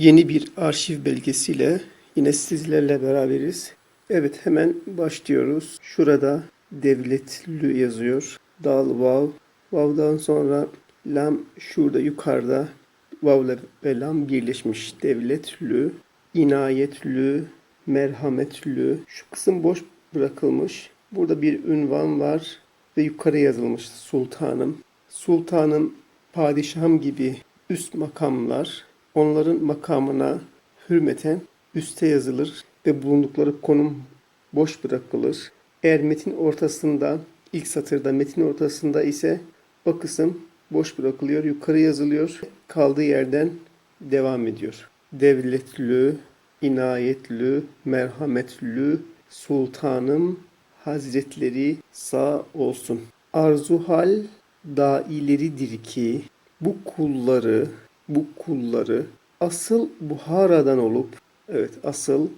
Yeni bir arşiv belgesiyle yine sizlerle beraberiz. Evet hemen başlıyoruz. Şurada devletlü yazıyor. Dal vav. Vav'dan sonra lam şurada yukarıda vav'la ve lam birleşmiş. Devletlü, inayetlü, merhametlü. Şu kısım boş bırakılmış. Burada bir ünvan var ve yukarı yazılmış sultanım. Sultanım, padişahım gibi üst makamlar onların makamına hürmeten üste yazılır ve bulundukları konum boş bırakılır. Eğer metin ortasında, ilk satırda metin ortasında ise o kısım boş bırakılıyor, yukarı yazılıyor, kaldığı yerden devam ediyor. Devletlü, inayetlü, merhametlü, sultanım, hazretleri sağ olsun. Arzuhal daileridir ki bu kulları, bu kulları asıl Buhara'dan olup, evet asıl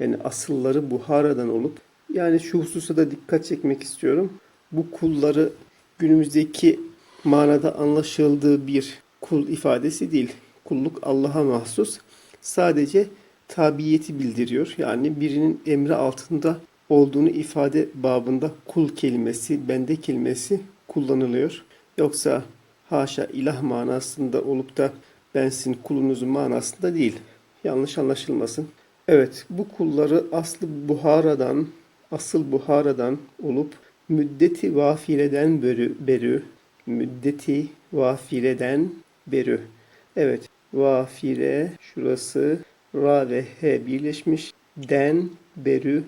yani asılları Buhara'dan olup, yani şu hususa da dikkat çekmek istiyorum. Bu kulları günümüzdeki manada anlaşıldığı bir kul ifadesi değil. Kulluk Allah'a mahsus. Sadece tabiyeti bildiriyor. Yani birinin emri altında olduğunu ifade babında kul kelimesi, bende kelimesi kullanılıyor. Yoksa haşa ilah manasında olup da ben sizin kulunuzun manasında değil. Yanlış anlaşılmasın. Evet bu kulları aslı Buhara'dan, asıl Buhara'dan olup müddeti vafileden beri, beri müddeti vafileden beri. Evet vafile şurası ra ve he birleşmiş. Den berü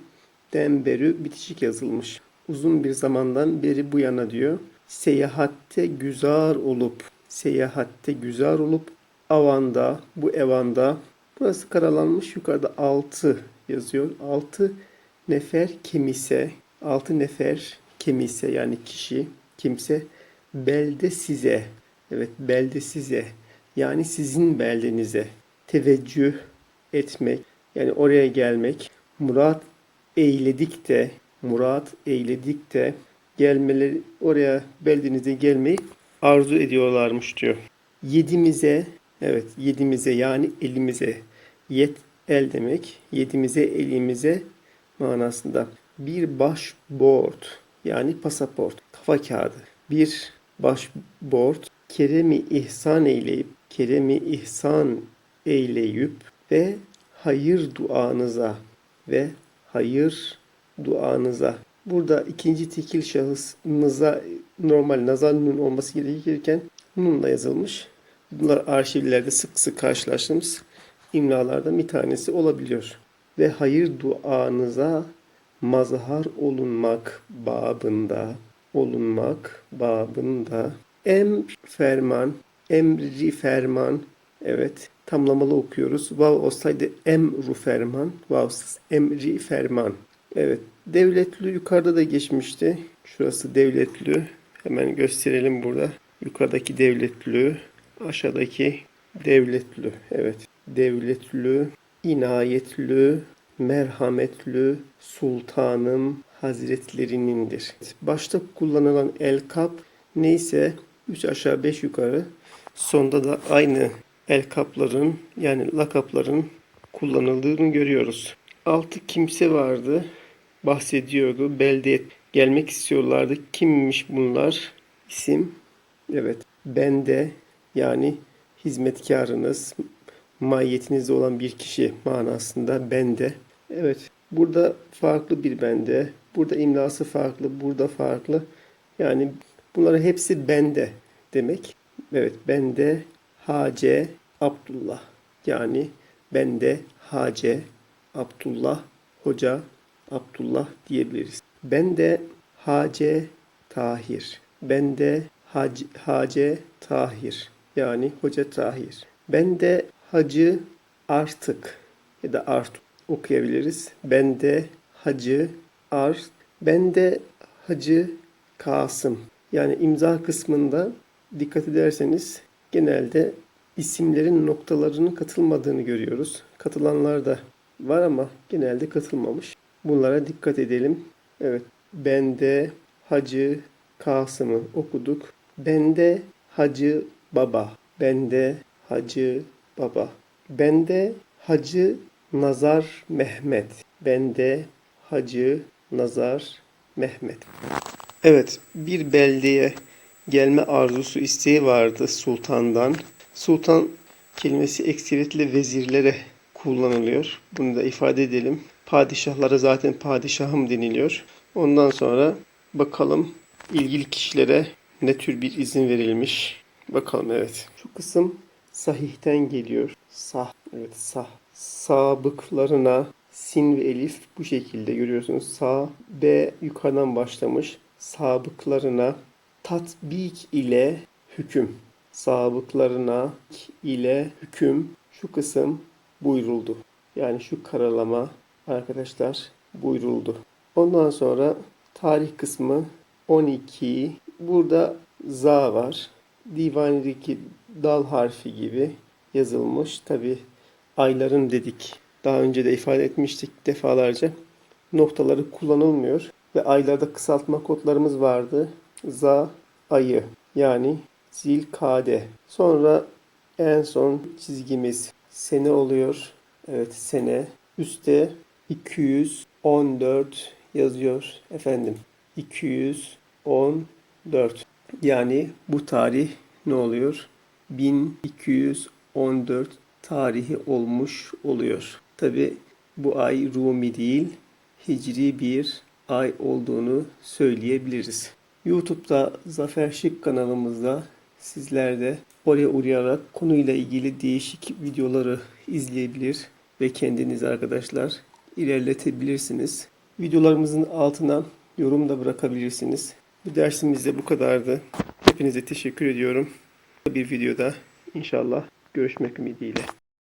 den berü bitişik yazılmış. Uzun bir zamandan beri bu yana diyor. Seyahatte güzar olup, seyahatte güzar olup, avanda, bu evanda, burası karalanmış, yukarıda altı yazıyor. Altı nefer kimise, altı nefer kimise yani kişi, kimse, belde size, evet belde size, yani sizin beldenize teveccüh etmek, yani oraya gelmek, murat eyledik de, murat eyledik de gelmeleri oraya beldenize gelmeyi arzu ediyorlarmış diyor. Yedimize, evet yedimize yani elimize, yet el demek, yedimize elimize manasında bir başbord yani pasaport, kafa kağıdı. Bir başbord keremi ihsan eyleyip, keremi ihsan eyleyip ve hayır duanıza ve hayır duanıza. Burada ikinci tekil şahıs nıza, normal nazal nun olması gerekirken nunla yazılmış. Bunlar arşivlerde sık sık karşılaştığımız imlalardan bir tanesi olabiliyor. Ve hayır duanıza mazhar olunmak babında olunmak babında em ferman emri ferman evet tamlamalı okuyoruz. Vav olsaydı emru ferman, vavsız emri ferman. Evet, devletli yukarıda da geçmişti. Şurası devletli. Hemen gösterelim burada. Yukarıdaki devletli, aşağıdaki devletli. Evet, devletli, inayetli, merhametli, sultanım hazretlerinindir. Başta kullanılan el kap neyse 3 aşağı 5 yukarı sonda da aynı el kapların yani lakapların kullanıldığını görüyoruz. Altı kimse vardı. Bahsediyordu. Beldeye gelmek istiyorlardı. Kimmiş bunlar? İsim. Evet. Bende yani hizmetkarınız, mahiyetinizde olan bir kişi manasında bende. Evet. Burada farklı bir bende. Burada imlası farklı. Burada farklı. Yani bunların hepsi bende demek. Evet. Bende Hace Abdullah. Yani bende Hace Abdullah Hoca Abdullah diyebiliriz. Ben de Hace Tahir. Ben de Hac, Hace Tahir. Yani Hoca Tahir. Ben de Hacı Artık ya da Art okuyabiliriz. Ben de Hacı Art. Ben de Hacı Kasım. Yani imza kısmında dikkat ederseniz genelde isimlerin noktalarının katılmadığını görüyoruz. Katılanlar da var ama genelde katılmamış. Bunlara dikkat edelim. Evet. Bende Hacı Kasım'ı okuduk. Bende Hacı Baba. Bende Hacı Baba. Bende Hacı Nazar Mehmet. Bende Hacı Nazar Mehmet. Evet, bir beldeye gelme arzusu isteği vardı sultandan. Sultan kelimesi ekseriyetle vezirlere kullanılıyor. Bunu da ifade edelim. Padişahlara zaten padişahım deniliyor. Ondan sonra bakalım ilgili kişilere ne tür bir izin verilmiş. Bakalım evet. Şu kısım sahihten geliyor. Sah. Evet sah. Sabıklarına sin ve elif bu şekilde görüyorsunuz. Sa, B yukarıdan başlamış. Sabıklarına tatbik ile hüküm. Sabıklarına ile hüküm şu kısım buyuruldu. Yani şu karalama arkadaşlar buyuruldu. Ondan sonra tarih kısmı 12. Burada za var. Divanedeki dal harfi gibi yazılmış. Tabi ayların dedik. Daha önce de ifade etmiştik defalarca. Noktaları kullanılmıyor. Ve aylarda kısaltma kodlarımız vardı. Za ayı yani zilkade. Sonra en son çizgimiz sene oluyor. Evet sene. Üste 214 yazıyor efendim. 214. Yani bu tarih ne oluyor? 1214 tarihi olmuş oluyor. Tabi bu ay Rumi değil, Hicri bir ay olduğunu söyleyebiliriz. YouTube'da Zafer Şık kanalımızda sizler de oraya uğrayarak konuyla ilgili değişik videoları izleyebilir ve kendiniz arkadaşlar ilerletebilirsiniz. Videolarımızın altına yorum da bırakabilirsiniz. Bu dersimiz de bu kadardı. Hepinize teşekkür ediyorum. Bir videoda inşallah görüşmek ümidiyle.